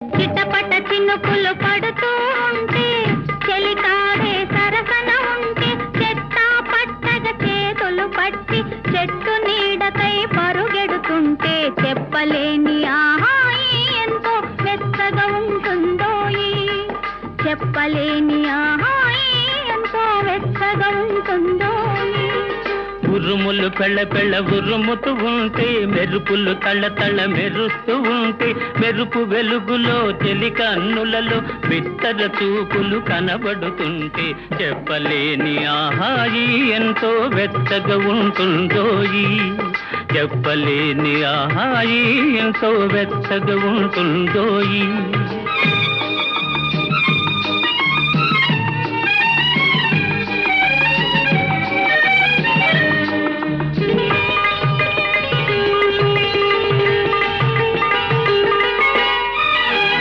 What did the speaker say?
చిటపట చినుకులు పడుతూ ఉంటే చెలికాడే సరసన ఉంటే చెత్త పట్టగ చేతులు పట్టి చెట్టు నీడకై పరుగెడుతుంటే చెప్పలేని ఆహాయి ఎంతో మెత్తగా ఉంటుందోయి చెప్పలేని ఆహాయి ఎంతో మెత్తగా ఉంటుందో ఉరుములు పెళ్ళ పెళ్ళ ఉరుముతూ ఉంటే మెరుపులు తళ్ళ తళ్ళ మెరుస్తూ ఉంటే మెరుపు వెలుగులో చెలి అన్నులలో బిత్తర చూపులు కనబడుతుంటే చెప్పలేని ఆహాయి ఎంతో వెచ్చగా ఉంటుందోయి. చెప్పలేని ఆహాయి ఎంతో వెచ్చగా ఉంటుందోయి.